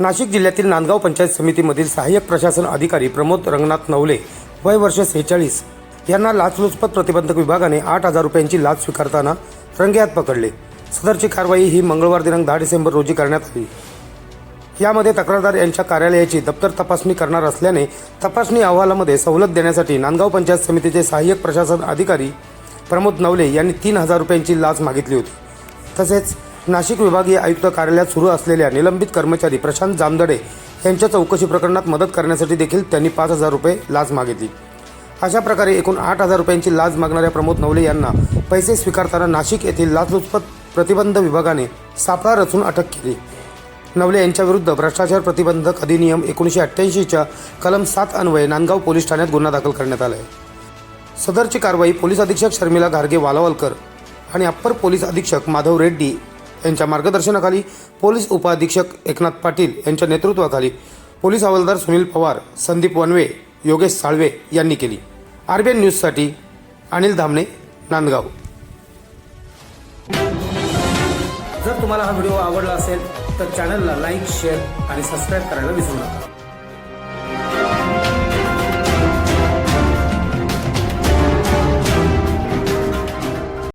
नाशिक जिल्ह्यातील नांदगाव पंचायत समितीमधील सहाय्यक प्रशासन अधिकारी प्रमोद रंगनाथ नवले वय वर्ष सेहेचाळीस यांना लाचलुचपत प्रतिबंधक विभागाने आठ हजार रुपयांची लाच स्वीकारताना रंगेहात पकडले. सदरची कारवाई ही मंगळवार दिनांक दहा डिसेंबर रोजी करण्यात आली. यामध्ये तक्रारदार यांच्या कार्यालयाची दप्तर तपासणी करणार असल्याने तपासणी अहवालामध्ये सवलत देण्यासाठी नांदगाव पंचायत समितीचे सहाय्यक प्रशासन अधिकारी प्रमोद नवले यांनी तीन हजार रुपयांची लाच मागितली होती. तसेच नाशिक विभागीय आयुक्त कार्यालयात सुरू असलेल्या निलंबित कर्मचारी प्रशांत जामदडे यांच्या चौकशी प्रकरणात मदत करण्यासाठी देखील त्यांनी पाच हजार रुपये लाच मागितली. अशा प्रकारे एकूण आठ हजार रुपयांची लाच मागणाऱ्या प्रमोद नवले यांना पैसे स्वीकारताना नाशिक येथील लाचलुचपत प्रतिबंध विभागाने सापळा रचून अटक केली. नवले यांच्याविरुद्ध भ्रष्टाचार प्रतिबंधक अधिनियम एकोणीसशे अठ्ठ्याऐंशीच्या कलम सात अन्वये नांदगाव पोलीस ठाण्यात गुन्हा दाखल करण्यात आला आहे सदरची कारवाई पोलीस अधीक्षक शर्मिला घारगे वालावलकर आणि अप्पर पोलीस अधीक्षक माधव रेड्डी यांच्या मार्गदर्शनाखाली पोलीस उपअधीक्षक एकनाथ पाटील यांच्या नेतृत्वाखाली पोलीस हवालदार सुनील पवार संदीप वनवे योगेश साळवे यांनी केली. आरबीएन न्यूजसाठी अनिल धामणे नांदगाव. जर तुम्हाला हा व्हिडिओ आवडला असेल तर चॅनलला लाईक शेअर आणि सबस्क्राईब करायला विसरू नका.